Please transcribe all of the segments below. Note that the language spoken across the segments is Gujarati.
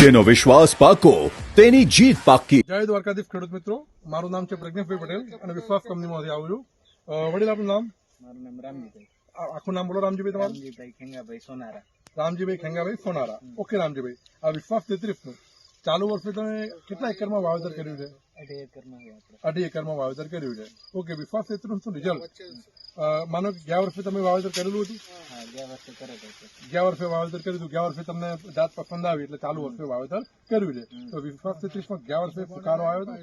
જેનો વિશ્વાસ પાકો તેની જીત પાકી. જય દ્વારકાધીશ ખેડૂત મિત્રો. મારું નામ છે પ્રજ્ઞેશભાઈ પટેલ અને વિશ્વાસ કંપનીમાંથી આવું છું. વડીલ આપનું નામ? મારું નામ રામજીભાઈ. આખું નામ બોલો રામજીભાઈ તમારું? રામજીભાઈ ખેંગાભાઈ સોનારા. રામજીભાઈ ખેંગાભાઈ સોનારા. ઓકે રામજીભાઈ. આ વિશ્વાસ તેત્રીસનું ચાલુ વર્ષે તમે કેટલા એકરમાં વાવેતર કર્યું છે? અઢી એકરમાં વાવેતર કર્યું છે. ઓકે વિશ્વાસ તેત્રીસ શું રિઝલ્ટ માનો કે ગયા વર્ષે તમે વાવેતર કરેલું હતું? ગયા વર્ષે કરે છે ગયા વર્ષે વાવેતર કર્યું હતું. ગયા વર્ષે તમને જાત પસંદ આવી એટલે ચાલુ વર્ષે વાવેતર કર્યું છે. તો વિશ્વાસ તેત્રીસમાં ગયા વર્ષે સુકારો આવ્યો હતો?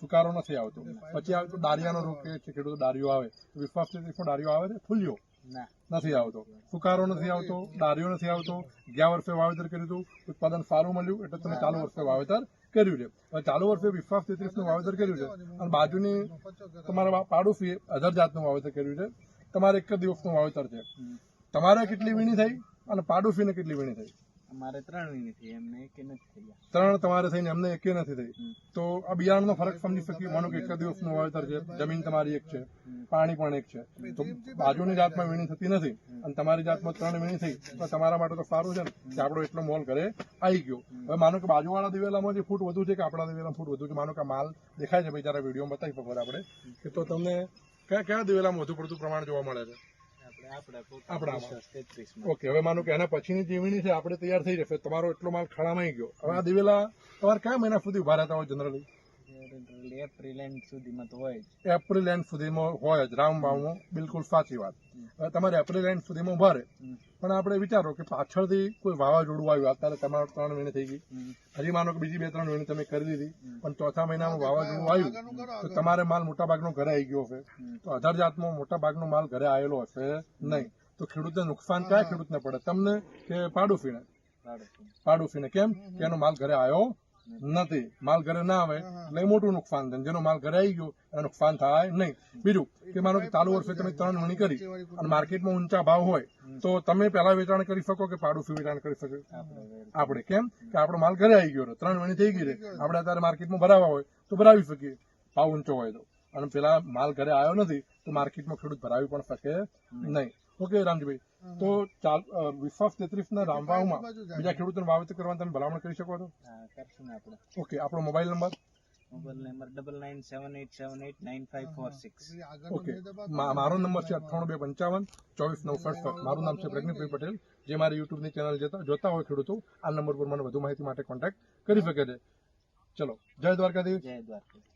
સુકારો નથી આવતો. પછી આવે તો ડારિયાનો રોગ કે છે ખેડૂતો દારિયો આવે. વિશ્વાસ તેત્રીસમાં દારિયો આવે છે? ફૂલ્યો. નથી આવતો. સુકારો નથી આવતો દારિયો નથી આવતો. ગયા વર્ષે વાવેતર કર્યું હતું ઉત્પાદન સારું મળ્યું એટલે તમે ચાલુ વર્ષે વાવેતર કર્યું છે. ચાલુ વર્ષે વિશ્વાસ તેત્રીસનું વાવેતર કર્યું છે. અને બાજુની તમારા પાડોશીએ અધર જાતનું વાવેતર કર્યું છે. તમારે એક જ દિવસનું વાવેતર છે. તમારે કેટલી વીણી થઈ અને પાડોશીને કેટલી વીણી થઈ? અમારે ત્રણ વીણી થઈ એમને એક નથી થઈ ત્રણ તમારે થઈને અમને એકે નથી થઈ. તો આ બિયારણનો ફરક સમજી શકીએ. માનો કે એક દિવસનું વાવેતર છે જમીન તમારી એક છે પાણી પણ એક છે. તો બાજુની જાતમાં વીણી થતી નથી અને તમારી જાતમાં ત્રણ વીણી થઈ તો તમારા માટે તો સારું છે ને કે આપણો એટલો મોલ ઘરે આવી ગયો. હવે માનો કે બાજુવાળા દિવેલામાં જે ફૂટ વધુ છે કે આપણા દિવેલામાં ફૂટ વધુ છે માનો કે માલ દેખાય છે ભાઈ જરા વિડીયોમાં બતાવી શકો આપણે કે તો તમને કયા કયા દિવેલામાં વધુ પડતું પ્રમાણ જોવા મળે છે? આપણે ઓકે હવે માનો કે એના પછીની જીવણી છે આપણે તૈયાર થઈ જશે. તમારો એટલો માલ ખળામાં ગયો. હવે આ દિવેલા તમારે કયા મહિના સુધી ઊભા રહેતા હોય જનરલી? એપ્રિલ એન્ડ સુધીમાં તો હોય એપ્રિલ એન્ડ સુધીમાં હોય જ. રામ બિલકુલ સાચી વાત. તમારે એપ્રિલ એન્ડ સુધીમાં ઊભા રહે. પણ આપણે વિચારો કે પાછળથી કોઈ વાવાઝોડું આવ્યું અત્યારે તમારે ત્રણ મહિને થઈ ગઈ. હજી માનો કે બીજી બે ત્રણ મહિને તમે કરી દીધી. પણ ચોથા મહિનામાં વાવાઝોડું આવ્યું. તો તમારે માલ મોટા ભાગનો ઘરે આવી ગયો હશે. તો અઢાર જાતમાં મોટા ભાગનો માલ ઘરે આવેલો હશે નહીં. તો ખેડૂતને નુકસાન કયા ખેડૂતને પડે? તમને કે પાડોશીને? પાડોશી પાડોશીને. કેમ? કે એનો માલ ઘરે આવ્યો નથી. માલ ઘરે ના આવે એટલે મોટું નુકસાન થાય. જેનો માલ ઘરે આવી ગયો એને નુકસાન થાય નહીં. બીજું કે માનો કે ચાલુ વર્ષે તમે ત્રણ વણી કરી અને માર્કેટમાં ઊંચા ભાવ હોય તો તમે પહેલા વેચાણ કરી શકો કે પાડોશી વેચાણ કરી શકે? આપણે કેમ? કે આપણો માલ ઘરે આવી ગયો ત્રણ વણી થઈ ગઈ આપણે અત્યારે માર્કેટમાં ભરાવા હોય તો ભરાવી શકીએ. ભાવ ઊંચો હોય તો. અને પેલા માલ ઘરે આવ્યો નથી તો માર્કેટમાં ખેડૂત ભરાવી પણ શકે નહીં. ઓકે રામજીભાઈ. તો ચાલ વિશ્વાસ તેત્રીસ ના રામવાવમાં બીજા ખેડૂતોને વાવેતર કરવાની તમે ભલામણ કરી શકો છો? કરશું ને આપણે. ઓકે આપણો mobile number? Mobile number double nine seven eight seven eight nine five four six. Okay મારો નંબર છે અઠ્ઠાણું બે પંચાવન ચોવીસ નવ સડસઠ. મારું નામ છે પ્રજ્ઞભાઈ પટેલ. જે મારી યુટ્યુબની ચેનલ જોતા જોતા હોય ખેડૂતો આ નંબર પર મને વધુ માહિતી માટે કોન્ટેક્ટ કરી શકે છે. ચલો જય દ્વારકાધીશ. જય દ્વારકા વિશ્વાસ